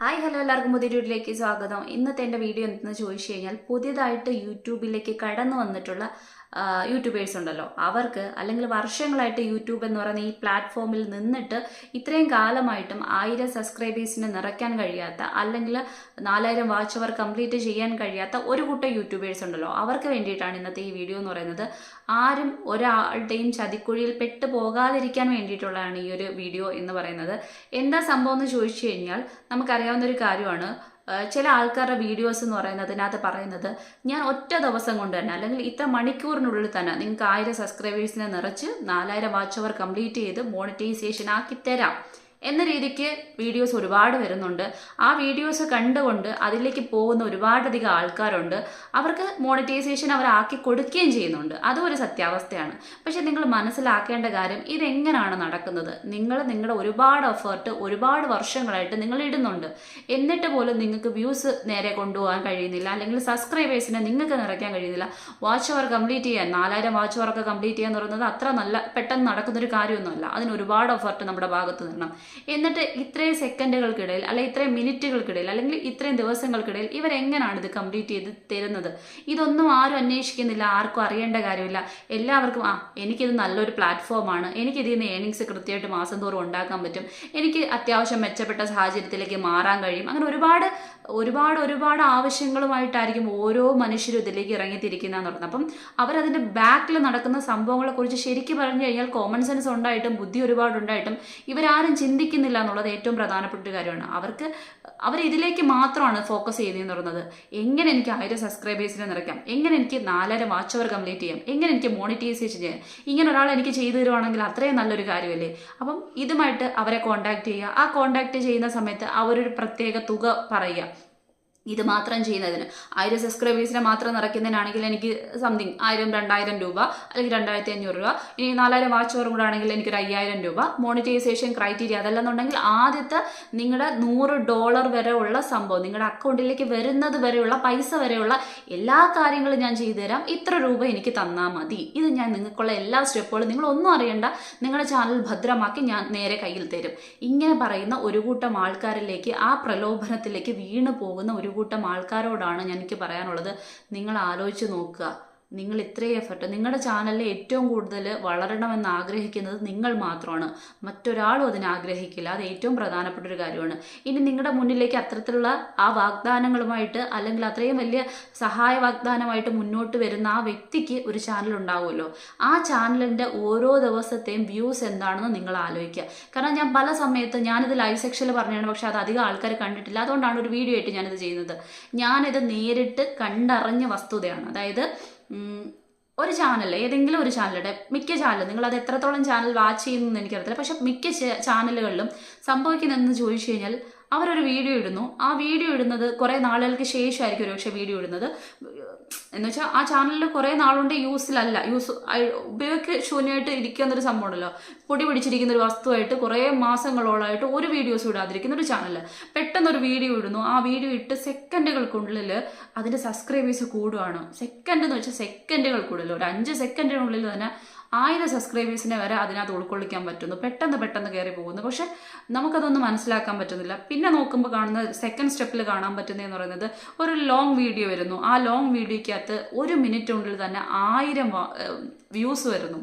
Hi hello എല്ലാവർക്കും പുതിയ വീഡിയോയിലേക്ക് സ്വാഗതം. ഇന്നത്തെ എന്റെ വീഡിയോ എന്തെന്ന് ചോദിച്ചു കഴിഞ്ഞാൽ പുതിയതായിട്ട് യൂട്യൂബിലേക്ക് കടന്നു വന്നിട്ടുള്ള യൂട്യൂബേഴ്സ് ഉണ്ടല്ലോ. അവർക്ക് അല്ലെങ്കിൽ വർഷങ്ങളായിട്ട് യൂട്യൂബ് എന്ന് പറയുന്ന ഈ പ്ലാറ്റ്ഫോമിൽ നിന്നിട്ട് ഇത്രയും കാലമായിട്ടും ആയിരം സബ്സ്ക്രൈബേഴ്സിനെ നിറയ്ക്കാൻ കഴിയാത്ത അല്ലെങ്കിൽ നാലായിരം വാച്ച് അവർ കംപ്ലീറ്റ് ചെയ്യാൻ കഴിയാത്ത ഒരു കൂട്ടം യൂട്യൂബേഴ്സ് ഉണ്ടല്ലോ. അവർക്ക് വേണ്ടിയിട്ടാണ് ഇന്നത്തെ ഈ വീഡിയോ എന്ന് പറയുന്നത്. ആരും ഒരാളുടെയും ചതിക്കുഴിയിൽ പെട്ടു പോകാതിരിക്കാൻ വേണ്ടിയിട്ടുള്ളതാണ് ഈ ഒരു വീഡിയോ എന്ന് പറയുന്നത്. എന്താ സംഭവം എന്ന് ചോദിച്ചു കഴിഞ്ഞാൽ നമുക്കറിയാവുന്ന ഒരു കാര്യമാണ്. ചില ആൾക്കാരുടെ വീഡിയോസ് എന്ന് പറയുന്നത് അതിനകത്ത് പറയുന്നത് ഞാൻ ഒറ്റ ദിവസം കൊണ്ട് തന്നെ അല്ലെങ്കിൽ ഇത്ര മണിക്കൂറിനുള്ളിൽ തന്നെ നിങ്ങൾക്ക് ആയിരം സബ്സ്ക്രൈബേഴ്സിനെ നിറച്ച് നാലായിരം വാച്ച് അവർ കംപ്ലീറ്റ് ചെയ്ത് മോണിറ്റൈസേഷൻ ആക്കി തരാം. എന്ന രീതിക്ക് വീഡിയോസ് ഒരുപാട് വരുന്നുണ്ട്. ആ വീഡിയോസ് കണ്ടുകൊണ്ട് അതിലേക്ക് പോകുന്ന ഒരുപാടധികം ആൾക്കാരുണ്ട്. അവർക്ക് മോണിറ്റൈസേഷൻ അവർ ആക്കി കൊടുക്കുകയും ചെയ്യുന്നുണ്ട്. അതും ഒരു സത്യാവസ്ഥയാണ്. പക്ഷേ നിങ്ങൾ മനസ്സിലാക്കേണ്ട കാര്യം ഇതെങ്ങനെയാണ് നടക്കുന്നത്? നിങ്ങൾ നിങ്ങളുടെ ഒരുപാട് എഫേർട്ട് ഒരുപാട് വർഷങ്ങളായിട്ട് നിങ്ങൾ ഇടുന്നുണ്ട്. എന്നിട്ട് പോലും നിങ്ങൾക്ക് വ്യൂസ് നേരെ കൊണ്ടുപോകാൻ കഴിയുന്നില്ല. അല്ലെങ്കിൽ സബ്സ്ക്രൈബേഴ്സിനെ നിങ്ങൾക്ക് നിറയ്ക്കാൻ കഴിയുന്നില്ല. വാച്ച് അവർ കംപ്ലീറ്റ് ചെയ്യാൻ നാലായിരം വാച്ച് അവർക്ക് കംപ്ലീറ്റ് ചെയ്യാൻ പറയുന്നത് അത്ര നല്ല പെട്ടെന്ന് നടക്കുന്നൊരു കാര്യമൊന്നുമല്ല. അതിന് ഒരുപാട് എഫേർട്ട് നമ്മുടെ ഭാഗത്ത് നിന്നും എന്നിട്ട് ഇത്രയും സെക്കൻഡുകൾക്കിടയിൽ അല്ലെങ്കിൽ ഇത്രയും മിനിറ്റുകൾക്കിടയിൽ അല്ലെങ്കിൽ ഇത്രയും ദിവസങ്ങൾക്കിടയിൽ ഇവരെങ്ങനെയാണ് ഇത് കംപ്ലീറ്റ് ചെയ്ത് തരുന്നത്? ഇതൊന്നും ആരും അന്വേഷിക്കുന്നില്ല ആർക്കും അറിയേണ്ട കാര്യമില്ല. എല്ലാവർക്കും ആ എനിക്കിത് നല്ലൊരു പ്ലാറ്റ്ഫോമാണ് എനിക്കിതിൽ നിന്ന് ഏണിങ്സ് കൃത്യമായിട്ട് മാസം തോറും ഉണ്ടാക്കാൻ പറ്റും. എനിക്ക് അത്യാവശ്യം മെച്ചപ്പെട്ട സാഹചര്യത്തിലേക്ക് മാറാൻ കഴിയും. അങ്ങനെ ഒരുപാട് ഒരുപാട് ഒരുപാട് ആവശ്യങ്ങളുമായിട്ടായിരിക്കും ഓരോ മനുഷ്യരും ഇതിലേക്ക് ഇറങ്ങിത്തിരിക്കുന്ന പറയുന്നത്. അപ്പം അവരതിന്റെ ബാക്കിൽ നടക്കുന്ന സംഭവങ്ങളെക്കുറിച്ച് ശരിക്കും പറഞ്ഞു കഴിഞ്ഞാൽ കോമൺ സെൻസ് ഉണ്ടായിട്ടും ബുദ്ധി ഒരുപാട് ഉണ്ടായിട്ടും ഇവരാരും ചിന്തിക്കുന്നില്ല എന്നുള്ളത് ഏറ്റവും പ്രധാനപ്പെട്ട കാര്യമാണ്. അവർക്ക് അവർ ഇതിലേക്ക് മാത്രമാണ് ഫോക്കസ് ചെയ്യുന്നതെന്ന് പറയുന്നത്. എങ്ങനെ എനിക്ക് ആയിരം സബ്സ്ക്രൈബേഴ്സിനെ നിറയ്ക്കാം? എങ്ങനെ എനിക്ക് നാലര വാച്ച് അവർ കംപ്ലീറ്റ് ചെയ്യാം? എങ്ങനെ എനിക്ക് മോണിറ്റൈസേഷൻ ചെയ്യാം? ഇങ്ങനെ ഒരാൾ എനിക്ക് ചെയ്തു തരുവാണെങ്കിൽ അത്രയും നല്ലൊരു കാര്യമല്ലേ? അപ്പം ഇതുമായിട്ട് അവരെ കോണ്ടാക്ട് ചെയ്യുക. ആ കോണ്ടാക്ട് ചെയ്യുന്ന സമയത്ത് അവരൊരു പ്രത്യേക തുക പറയുക. ഇത് മാത്രം ചെയ്യുന്നതിന്. ആയിരം സബ്സ്ക്രൈബേഴ്സിനെ മാത്രം നിറയ്ക്കുന്നതിനാണെങ്കിൽ എനിക്ക് സംതിങ് ആയിരം രണ്ടായിരം രൂപ അല്ലെങ്കിൽ രണ്ടായിരത്തി അഞ്ഞൂറ് രൂപ ഇനി നാലായിരം വാച്ച് ഓവർ കൂടെ ആണെങ്കിൽ എനിക്കൊരു അയ്യായിരം രൂപ. മോണിറ്റൈസേഷൻ ക്രൈറ്റീരിയ അതല്ലെന്നുണ്ടെങ്കിൽ ആദ്യത്തെ നിങ്ങളുടെ നൂറ് ഡോളർ വരെ ഉള്ള സംഭവം നിങ്ങളുടെ അക്കൗണ്ടിലേക്ക് വരുന്നത് വരെയുള്ള പൈസ വരെയുള്ള എല്ലാ കാര്യങ്ങളും ഞാൻ ചെയ്തു തരാം ഇത്ര രൂപ എനിക്ക് തന്നാൽ മതി. ഇത് ഞാൻ നിങ്ങൾക്കുള്ള എല്ലാ സ്റ്റെപ്പുകളും നിങ്ങൾ ഒന്നും അറിയണ്ട. നിങ്ങളുടെ ചാനൽ ഭദ്രമാക്കി ഞാൻ നേരെ കയ്യിൽ തരും. ഇങ്ങനെ പറയുന്ന ഒരു കൂട്ടം ആൾക്കാരിലേക്ക് ആ പ്രലോഭനത്തിലേക്ക് വീണു പോകുന്ന ഒരു കൂട്ടം ആൾക്കാരോടാണ് എനിക്ക് പറയാനുള്ളത്. നിങ്ങൾ ആലോചിച്ച് നോക്കുക. നിങ്ങൾ ഇത്രയും എഫർട്ട് നിങ്ങളുടെ ചാനലിൽ ഏറ്റവും കൂടുതൽ വളരണമെന്ന് ആഗ്രഹിക്കുന്നത് നിങ്ങൾ മാത്രമാണ്. മറ്റൊരാളും അതിന് ആഗ്രഹിക്കില്ല. അത് ഏറ്റവും പ്രധാനപ്പെട്ട ഒരു കാര്യമാണ്. ഇനി നിങ്ങളുടെ മുന്നിലേക്ക് അത്തരത്തിലുള്ള ആ വാഗ്ദാനങ്ങളുമായിട്ട് അല്ലെങ്കിൽ അത്രയും വലിയ സഹായ വാഗ്ദാനമായിട്ട് മുന്നോട്ട് വരുന്ന ആ വ്യക്തിക്ക് ഒരു ചാനൽ ഉണ്ടാവുമല്ലോ. ആ ചാനലിന്റെ ഓരോ ദിവസത്തെയും വ്യൂസ് എന്താണെന്ന് നിങ്ങൾ ആലോചിക്കുക. കാരണം ഞാൻ പല സമയത്ത് ഞാനിത് ലൈവ് സെക്ഷനിൽ പറഞ്ഞാണ് പക്ഷെ അത് അധികം ആൾക്കാർ കണ്ടിട്ടില്ല. അതുകൊണ്ടാണ് ഒരു വീഡിയോ ആയിട്ട് ഞാനിത് ചെയ്യുന്നത്. ഞാനിത് നേരിട്ട് കണ്ടറിഞ്ഞ വസ്തുതയാണ്. അതായത് ഒരു ചാനൽ ഏതെങ്കിലും ഒരു ചാനലുടെ മിക്ക ചാനൽ നിങ്ങൾ അത് എത്രത്തോളം ചാനൽ വാച്ച് ചെയ്യുന്നു എന്ന് എനിക്കറിയത്തില്ല. പക്ഷെ മിക്ക ചാനലുകളിലും സംഭവിക്കുന്നതെന്ന് ചോദിച്ചു കഴിഞ്ഞാൽ അവരൊരു വീഡിയോ ഇടുന്നു. ആ വീഡിയോ ഇടുന്നത് കുറേ നാളുകൾക്ക് ശേഷമായിരിക്കും ഒരുപക്ഷെ വീഡിയോ ഇടുന്നത്. എന്ന് വെച്ചാൽ ആ ചാനലിൽ കുറേ നാളുകൊണ്ട് യൂസിലല്ല. യൂസ് ഉപയോഗ ശൂന്യമായിട്ട് ഇരിക്കുന്നൊരു ഒരു സംഭവം ഉണ്ടല്ലോ. പൊടി പിടിച്ചിരിക്കുന്ന ഒരു വസ്തുവായിട്ട് കുറേ മാസങ്ങളോളമായിട്ട് ഒരു വീഡിയോസ് ഇടാതിരിക്കുന്ന ഒരു ചാനൽ പെട്ടെന്ന് ഒരു വീഡിയോ ഇടുന്നു. ആ വീഡിയോ ഇട്ട് സെക്കൻഡുകൾക്കുള്ളിൽ അതിന്റെ സബ്സ്ക്രൈബേഴ്സ് കൂടുവാണ്. സെക്കൻഡ് എന്ന് വെച്ചാൽ സെക്കൻഡുകൾക്കുള്ളിൽ ഒരു അഞ്ച് സെക്കൻഡിനുള്ളിൽ തന്നെ ആയിരം സബ്സ്ക്രൈബേഴ്സിനെ വരെ അതിനകത്ത് ഉൾക്കൊള്ളിക്കാൻ പറ്റുന്നു. പെട്ടെന്ന് പെട്ടെന്ന് കയറി പോകുന്നു. പക്ഷെ നമുക്കതൊന്നും മനസ്സിലാക്കാൻ പറ്റുന്നില്ല. പിന്നെ നോക്കുമ്പോൾ കാണുന്ന സെക്കൻഡ് സ്റ്റെപ്പിൽ കാണാൻ പറ്റുന്നതെന്ന് പറയുന്നത് ഒരു ലോങ് വീഡിയോ വരുന്നു. ആ ലോങ് വീഡിയോയ്ക്കകത്ത് ഒരു മിനിറ്റ് മിനിറ്റിനുള്ളിൽ തന്നെ ആയിരം വ്യൂസ് വരുന്നു.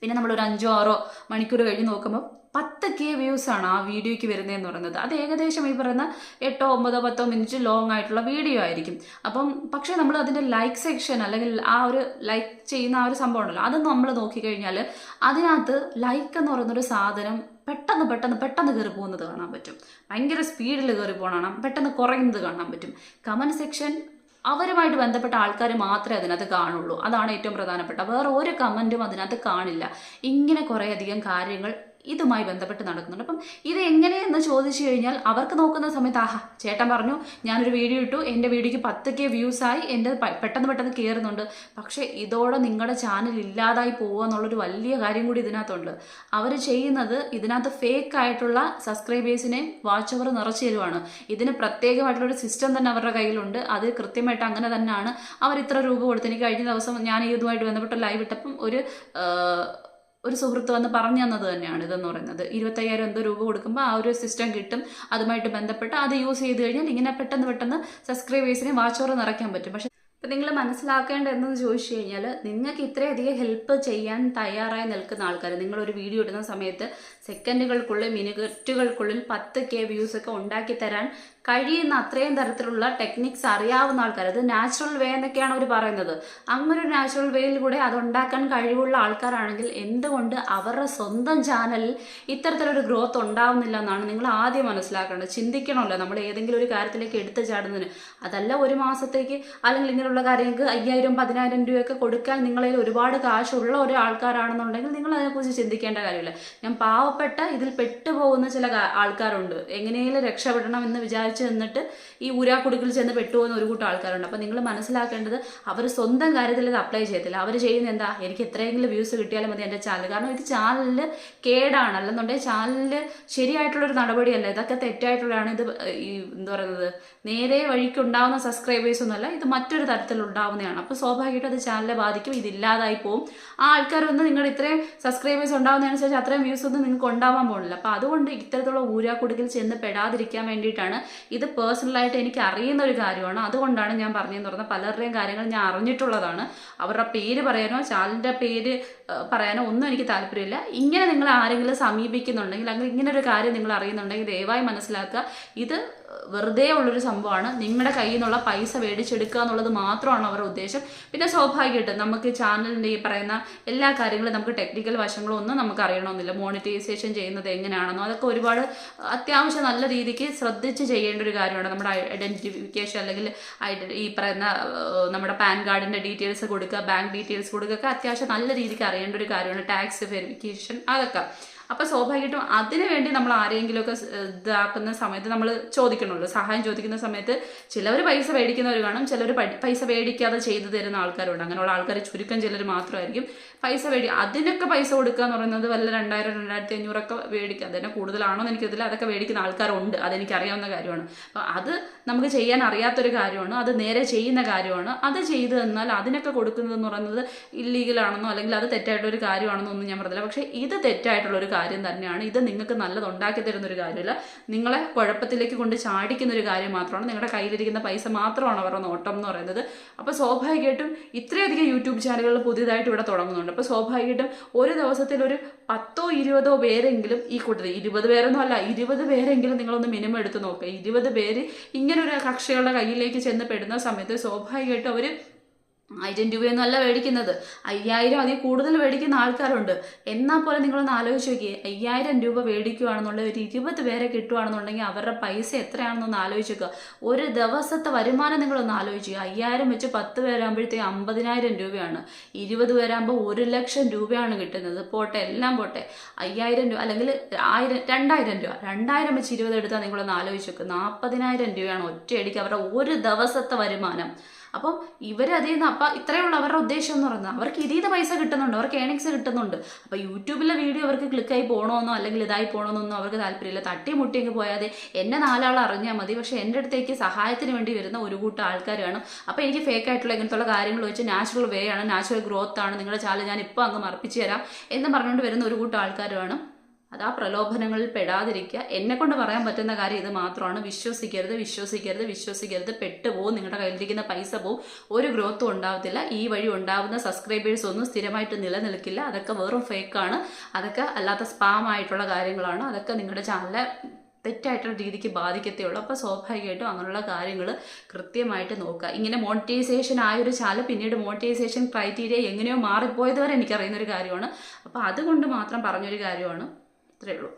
പിന്നെ നമ്മൾ ഒരു അഞ്ചോ ആറോ മണിക്കൂർ കഴിഞ്ഞ് നോക്കുമ്പോൾ പത്ത് കെ വ്യൂസ് ആണ് ആ വീഡിയോയ്ക്ക് വരുന്നതെന്ന് പറയുന്നത്. അത് ഏകദേശം ഈ പറയുന്ന എട്ടോ ഒമ്പതോ പത്തോ മിനിറ്റ് ലോങ് ആയിട്ടുള്ള വീഡിയോ ആയിരിക്കും. അപ്പം പക്ഷേ നമ്മൾ അതിന്റെ ലൈക്ക് സെക്ഷൻ അല്ലെങ്കിൽ ആ ഒരു ലൈക്ക് ചെയ്യുന്ന ആ ഒരു സംഭവം ഉണ്ടല്ലോ അത് നമ്മൾ നോക്കിക്കഴിഞ്ഞാൽ അതിനകത്ത് ലൈക്ക് എന്ന് പറയുന്നൊരു സാധനം പെട്ടെന്ന് പെട്ടെന്ന് പെട്ടെന്ന് കയറി പോകുന്നത് കാണാൻ പറ്റും. ഭയങ്കര സ്പീഡിൽ കയറി പോകണം പെട്ടെന്ന് കുറയുന്നത് കാണാൻ പറ്റും. കമന്റ് സെക്ഷൻ അവരുമായിട്ട് ബന്ധപ്പെട്ട ആൾക്കാർ മാത്രമേ അതിനകത്ത് കാണുള്ളൂ. അതാണ് ഏറ്റവും പ്രധാനപ്പെട്ട. വേറെ ഒരു കമന്റും അതിനകത്ത് കാണില്ല. ഇങ്ങനെ കുറേയധികം കാര്യങ്ങൾ ഇതുമായി ബന്ധപ്പെട്ട് നടക്കുന്നുണ്ട്. അപ്പം ഇത് എങ്ങനെയെന്ന് ചോദിച്ചു കഴിഞ്ഞാൽ അവർക്ക് നോക്കുന്ന സമയത്ത് ആഹാ ചേട്ടൻ പറഞ്ഞു ഞാനൊരു വീഡിയോ ഇട്ടു എന്റെ വീഡിയോയ്ക്ക് പത്ത് കെ വ്യൂസായി എന്റെ പെട്ടെന്ന് പെട്ടെന്ന് കയറുന്നുണ്ട്. പക്ഷേ ഇതോടെ നിങ്ങളുടെ ചാനൽ ഇല്ലാതായി പോകുക എന്നുള്ളൊരു വലിയ കാര്യം കൂടി ഇതിനകത്തുണ്ട്. അവർ ചെയ്യുന്നത് ഇതിനകത്ത് ഫേക്ക് ആയിട്ടുള്ള സബ്സ്ക്രൈബേഴ്സിനെ വാച്ച് അവർ നിറച്ചു തരുവാണ്. ഇതിന് പ്രത്യേകമായിട്ടുള്ളൊരു സിസ്റ്റം തന്നെ അവരുടെ കയ്യിലുണ്ട്. അത് കൃത്യമായിട്ട് അങ്ങനെ തന്നെയാണ് അവർ ഇത്ര രൂപ കൊടുത്ത് എനിക്ക് കഴിഞ്ഞ ദിവസം ഞാൻ ഇതുമായിട്ട് ബന്ധപ്പെട്ട് ലൈവ് ഇട്ടപ്പം ഒരു ഒരു സുഹൃത്ത് വന്ന് പറഞ്ഞു തന്നത് തന്നെയാണ് ഇതെന്ന് പറയുന്നത്. ഇരുപത്തയ്യായിരം എന്തോ രൂപ കൊടുക്കുമ്പോൾ ആ ഒരു സിസ്റ്റം കിട്ടും. അതുമായിട്ട് ബന്ധപ്പെട്ട് അത് യൂസ് ചെയ്ത് കഴിഞ്ഞാൽ ഇങ്ങനെ പെട്ടെന്ന് പെട്ടെന്ന് സബ്സ്ക്രൈബേഴ്സിനെ വാച്ചോറ് നിറയ്ക്കാൻ പറ്റും. പക്ഷെ ഇപ്പം നിങ്ങൾ മനസ്സിലാക്കേണ്ട എന്തെന്ന് ചോദിച്ചു കഴിഞ്ഞാൽ നിങ്ങൾക്ക് ഇത്രയധികം ഹെൽപ്പ് ചെയ്യാൻ തയ്യാറായി നിൽക്കുന്ന ആൾക്കാർ നിങ്ങളൊരു വീഡിയോ ഇടുന്ന സമയത്ത് സെക്കൻഡുകൾക്കുള്ളിൽ മിനിറ്റുകൾക്കുള്ളിൽ പത്ത് കെ വ്യൂസ് ഒക്കെ ഉണ്ടാക്കി തരാൻ കഴിയുന്ന അത്രയും തരത്തിലുള്ള ടെക്നിക്സ് അറിയാവുന്ന ആൾക്കാർ അത് നാച്ചുറൽ വേ എന്നൊക്കെയാണ് അവർ പറയുന്നത്. അങ്ങനെ ഒരു നാച്ചുറൽ വേയിൽ കൂടെ അത് ഉണ്ടാക്കാൻ കഴിവുള്ള ആൾക്കാരാണെങ്കിൽ എന്തുകൊണ്ട് അവരുടെ സ്വന്തം ചാനലിൽ ഇത്തരത്തിലൊരു ഗ്രോത്ത് ഉണ്ടാവുന്നില്ല എന്നാണ് നിങ്ങൾ ആദ്യം മനസ്സിലാക്കേണ്ടത്. ചിന്തിക്കണമല്ലോ നമ്മൾ ഏതെങ്കിലും ഒരു കാര്യത്തിലേക്ക് എടുത്തു ചാടുന്നതിന്. അതല്ല ഒരു മാസത്തേക്ക് അല്ലെങ്കിൽ ഇങ്ങനെയുള്ള കാര്യങ്ങൾക്ക് അയ്യായിരം പതിനായിരം രൂപയൊക്കെ കൊടുക്കാൻ നിങ്ങളിൽ ഒരുപാട് കാശുള്ള ഒരു ആൾക്കാരാണെന്നുണ്ടെങ്കിൽ നിങ്ങൾ അതിനെക്കുറിച്ച് ചിന്തിക്കേണ്ട കാര്യമില്ല. ഞാൻ പാവപ്പെട്ട ഇതിൽ പെട്ടുപോകുന്ന ചില ആൾക്കാരുണ്ട്. എങ്ങനെയും രക്ഷപ്പെടണം എന്ന് വിചാരിച്ചു നിന്നിട്ട് ഈ ഊരാക്കുടുക്കിൽ ചെന്ന് പെട്ടുപോകുന്ന ഒരു കൂട്ടം ആൾക്കാരുണ്ട്. അപ്പം നിങ്ങൾ മനസ്സിലാക്കേണ്ടത് അവർ സ്വന്തം കാര്യത്തിൽ ഇത് അപ്ലൈ ചെയ്യത്തില്ല. അവർ ചെയ്യുന്ന എന്താ? എനിക്ക് എത്രയെങ്കിലും വ്യൂസ് കിട്ടിയാലും മതി എന്റെ ചാനൽ കാരണം ഇത് ചാനലിൽ കേടാണ്. അല്ലെന്നുണ്ടെങ്കിൽ ചാനലിൽ ശരിയായിട്ടുള്ളൊരു നടപടിയല്ല ഇതൊക്കെ തെറ്റായിട്ടുള്ളതാണ്. ഇത് ഈ എന്താ പറയുന്നത്? നേരെ വഴിക്ക് ഉണ്ടാവുന്ന സബ്സ്ക്രൈബേഴ്സ് ഒന്നുമല്ല. ഇത് മറ്റൊരു തരത്തിൽ ഉണ്ടാവുന്നതാണ് അപ്പോൾ സ്വാഭാവികമായിട്ടും അത് ചാനലിനെ ബാധിക്കും ഇതില്ലാതായി പോകും ആ ആൾക്കാരൊന്നും നിങ്ങൾ ഇത്രയും സബ്സ്ക്രൈബേഴ്സ് ഉണ്ടാവുന്നതനുസരിച്ച് അത്രയും വ്യൂസ് ഒന്നും നിങ്ങൾക്ക് ഉണ്ടാവാൻ പോകുന്നില്ല. അപ്പോൾ അതുകൊണ്ട് ഇത്തരത്തിലുള്ള ഊരാക്കുടുക്കിൽ ചെന്ന് പെടാതിരിക്കാൻ വേണ്ടിയിട്ടാണ് ഇത് പേഴ്സണലായിട്ട് എനിക്ക് അറിയുന്ന ഒരു കാര്യമാണ്. അതുകൊണ്ടാണ് ഞാൻ പറഞ്ഞതെന്ന് പറഞ്ഞാൽ പലരുടെയും കാര്യങ്ങൾ ഞാൻ അറിഞ്ഞിട്ടുള്ളതാണ്. അവരുടെ പേര് പറയാനോ ചാനലിന്റെ പേര് പറയാനോ ഒന്നും എനിക്ക് താല്പര്യമില്ല. ഇങ്ങനെ നിങ്ങൾ ആരെങ്കിലും സമീപിക്കുന്നുണ്ടെങ്കിൽ അല്ലെങ്കിൽ ഇങ്ങനെ ഒരു കാര്യം നിങ്ങൾ അറിയുന്നുണ്ടെങ്കിൽ ദയവായി മനസ്സിലാക്കുക. ഇത് വെറുതെ ഉള്ളൊരു സംഭവമാണ്. നിങ്ങളുടെ കയ്യിൽ നിന്നുള്ള പൈസ മേടിച്ചെടുക്കുക എന്നുള്ളത് മാത്രമാണ് അവരുടെ ഉദ്ദേശം. പിന്നെ സ്വാഭാവികമായിട്ടും നമുക്ക് ചാനലിന്റെ ഈ പറയുന്ന എല്ലാ കാര്യങ്ങളും നമുക്ക് ടെക്നിക്കൽ വശങ്ങളും ഒന്നും നമുക്ക് അറിയണമെന്നില്ല. മോണിറ്റൈസേഷൻ ചെയ്യുന്നത് എങ്ങനെയാണെന്നോ അതൊക്കെ ഒരുപാട് അത്യാവശ്യം നല്ല രീതിക്ക് ശ്രദ്ധിച്ച് ചെയ്യേണ്ട ഒരു കാര്യമാണ്. നമ്മുടെ ഐഡന്റിഫിക്കേഷൻ അല്ലെങ്കിൽ ഈ പറയുന്ന നമ്മുടെ പാൻ കാർഡിന്റെ ഡീറ്റെയിൽസ് കൊടുക്കുക ബാങ്ക് ഡീറ്റെയിൽസ് കൊടുക്കുക ഒക്കെ അത്യാവശ്യം നല്ല രീതിക്ക് അറിയേണ്ട ഒരു കാര്യമാണ്. ടാക്സ് വെരിഫിക്കേഷൻ അതൊക്കെ. അപ്പൊ സ്വാഭാവികമായിട്ടും അതിനു വേണ്ടി നമ്മൾ ആരെങ്കിലുമൊക്കെ ഇതാക്കുന്ന സമയത്ത് നമ്മൾ ചോദിക്കണമല്ലോ സഹായം ചോദിക്കുന്ന സമയത്ത് ചിലവർ പൈസ മേടിക്കുന്നവർ കാണും ചിലർ പൈസ മേടിക്കാതെ ചെയ്തു തരുന്ന ആൾക്കാരുണ്ട്. അങ്ങനെയുള്ള ആൾക്കാർ ചുരുക്കം ചിലർ മാത്രമായിരിക്കും. പൈസ മേടി അതിനൊക്കെ പൈസ കൊടുക്കുക എന്ന് പറയുന്നത് വല്ല രണ്ടായിരം രണ്ടായിരത്തി അഞ്ഞൂറൊക്കെ മേടിക്കുക അതിനെ കൂടുതലാണോ എന്ന് എനിക്കതില്ല അതൊക്കെ മേടിക്കുന്ന ആൾക്കാരുണ്ട്. അതെനിക്ക് അറിയാവുന്ന കാര്യമാണ്. അപ്പോൾ അത് നമുക്ക് ചെയ്യാൻ അറിയാത്തൊരു കാര്യമാണ്. അത് നേരെ ചെയ്യുന്ന കാര്യമാണ്. അത് ചെയ്തു തന്നാൽ അതിനൊക്കെ കൊടുക്കുന്നതെന്ന് പറയുന്നത് ഇല്ലീഗലാണെന്നോ അല്ലെങ്കിൽ അത് തെറ്റായിട്ടൊരു കാര്യമാണെന്നോ ഒന്നും ഞാൻ പറഞ്ഞില്ല. പക്ഷേ ഇത് തെറ്റായിട്ടുള്ള ഒരു കാര്യം തന്നെയാണ്. ഇത് നിങ്ങൾക്ക് നല്ലത് ഉണ്ടാക്കി തരുന്ന ഒരു കാര്യമില്ല. നിങ്ങളെ കുഴപ്പത്തിലേക്ക് കൊണ്ട് ചാടിക്കുന്ന ഒരു കാര്യം മാത്രമാണ്. നിങ്ങളുടെ കയ്യിലിരിക്കുന്ന പൈസ മാത്രമാണ് അവരുടെ നോട്ടം എന്ന് പറയുന്നത്. അപ്പോൾ സ്വാഭാവികമായിട്ടും ഇത്രയധികം യൂട്യൂബ് ചാനലുകൾ പുതിയതായിട്ട് ഇവിടെ തുടങ്ങുന്നുണ്ട്. അപ്പോൾ സ്വാഭാവികമായിട്ടും ഒരു ദിവസത്തിൽ ഒരു പത്തോ ഇരുപതോ പേരെങ്കിലും ഈ കൂട്ടത്തിൽ ഇരുപത് പേരൊന്നും അല്ല ഇരുപത് പേരെങ്കിലും നിങ്ങളൊന്ന് മിനിമം എടുത്ത് നോക്കുക ഇരുപത് പേര് ഇങ്ങനെ ഒരു കക്ഷികളുടെ കയ്യിലേക്ക് ചെന്ന് പെടുന്ന സമയത്ത് സ്വാഭാവികമായിട്ടും അവർ ആയിരം രൂപയൊന്നും അല്ല മേടിക്കുന്നത്. അയ്യായിരം അതിൽ കൂടുതൽ മേടിക്കുന്ന ആൾക്കാരുണ്ട്. എന്നാൽ പോലെ നിങ്ങളൊന്ന് ആലോചിച്ച് നോക്കി അയ്യായിരം രൂപ മേടിക്കുകയാണെന്നുള്ള ഒരു ഇരുപത് പേരെ കിട്ടുകയാണെന്നുണ്ടെങ്കിൽ അവരുടെ പൈസ എത്രയാണെന്നൊന്ന് ആലോചിച്ച് നോക്കുക ഒരു ദിവസത്തെ വരുമാനം നിങ്ങളൊന്ന് ആലോചിക്കുക അയ്യായിരം വെച്ച് പത്ത് പേരാകുമ്പോഴത്തേക്ക് അമ്പതിനായിരം രൂപയാണ്. ഇരുപത് പേരാകുമ്പോൾ ഒരു ലക്ഷം രൂപയാണ് കിട്ടുന്നത്. പോട്ടെ എല്ലാം പോട്ടെ. അയ്യായിരം രൂപ അല്ലെങ്കിൽ ആയിരം രണ്ടായിരം രൂപ. രണ്ടായിരം വെച്ച് ഇരുപത് എടുത്താൽ നിങ്ങളൊന്ന് ആലോചിച്ച് നോക്കുക നാൽപ്പതിനായിരം രൂപയാണ് ഒറ്റയടിക്ക് അവരുടെ ഒരു ദിവസത്തെ വരുമാനം. അപ്പം ഇവരതിൽ നിന്ന് അപ്പം ഇത്രയുള്ള അവരുടെ ഉദ്ദേശം എന്ന് പറയുന്നത്. അവർക്ക് ഇതിൽ പൈസ കിട്ടുന്നുണ്ട് അവർക്ക് ഏണിങ്സ് കിട്ടുന്നുണ്ട്. അപ്പം യൂട്യൂബിലെ വീഡിയോ അവർക്ക് ക്ലിക്കായി പോകണമെന്നോ അല്ലെങ്കിൽ ഇതായി പോകണമെന്നൊന്നും അവർക്ക് താല്പര്യമില്ല. തട്ടി മുട്ടിയൊക്കെ പോയാതെ എന്നെ നാലാൾ അറിഞ്ഞാൽ മതി. പക്ഷേ എന്റെ അടുത്തേക്ക് സഹായത്തിന് വേണ്ടി വരുന്ന ഒരു കൂട്ടം ആൾക്കാർ വേണം അപ്പോൾ എനിക്ക് ഫേക്ക് ആയിട്ടുള്ള ഇങ്ങനത്തുള്ള കാര്യങ്ങൾ വെച്ച് നാച്ചുറൽ വേ ആണ് നാച്ചുറൽ ഗ്രോത്ത് ആണ്. നിങ്ങളുടെ ചാനൽ ഞാൻ ഇപ്പോൾ അങ്ങ് മറപ്പിച്ച് തരാം എന്ന് പറഞ്ഞുകൊണ്ട് വരുന്ന ഒരു കൂട്ടം ആൾക്കാരാണ് അത് ആ പ്രലോഭനങ്ങളിൽ പെടാതിരിക്കുക. എന്നെ കൊണ്ട് പറയാൻ പറ്റുന്ന കാര്യം ഇത് മാത്രമാണ്. വിശ്വസിക്കരുത് വിശ്വസിക്കരുത് വിശ്വസിക്കരുത്. പെട്ടുപോകും നിങ്ങളുടെ കയ്യിലിരിക്കുന്ന പൈസ പോവും. ഒരു ഗ്രോത്തും ഉണ്ടാവത്തില്ല. ഈ വഴി ഉണ്ടാവുന്ന സബ്സ്ക്രൈബേഴ്സ് ഒന്നും സ്ഥിരമായിട്ട് നിലനിൽക്കില്ല. അതൊക്കെ വെറും ഫേക്കാണ് അതൊക്കെ അല്ലാത്ത സ്പാം ആയിട്ടുള്ള കാര്യങ്ങളാണ്. അതൊക്കെ നിങ്ങളുടെ ചാനലിലെ തെറ്റായിട്ടുള്ള രീതിക്ക് ബാധിക്കത്തേ ഉള്ളൂ അപ്പോൾ സ്വാഭാവികമായിട്ടും അങ്ങനെയുള്ള കാര്യങ്ങൾ കൃത്യമായിട്ട് നോക്കുക. ഇങ്ങനെ മോണിറ്റൈസേഷൻ ആയൊരു ചാനൽ പിന്നീട് മോണിറ്റൈസേഷൻ ക്രൈറ്റീരിയ എങ്ങനെയോ മാറിപ്പോയത് വരെ എനിക്കറിയുന്നൊരു കാര്യമാണ്. അപ്പോൾ അതുകൊണ്ട് മാത്രം പറഞ്ഞൊരു കാര്യമാണ്. ഇത്രയേ ഉള്ളൂ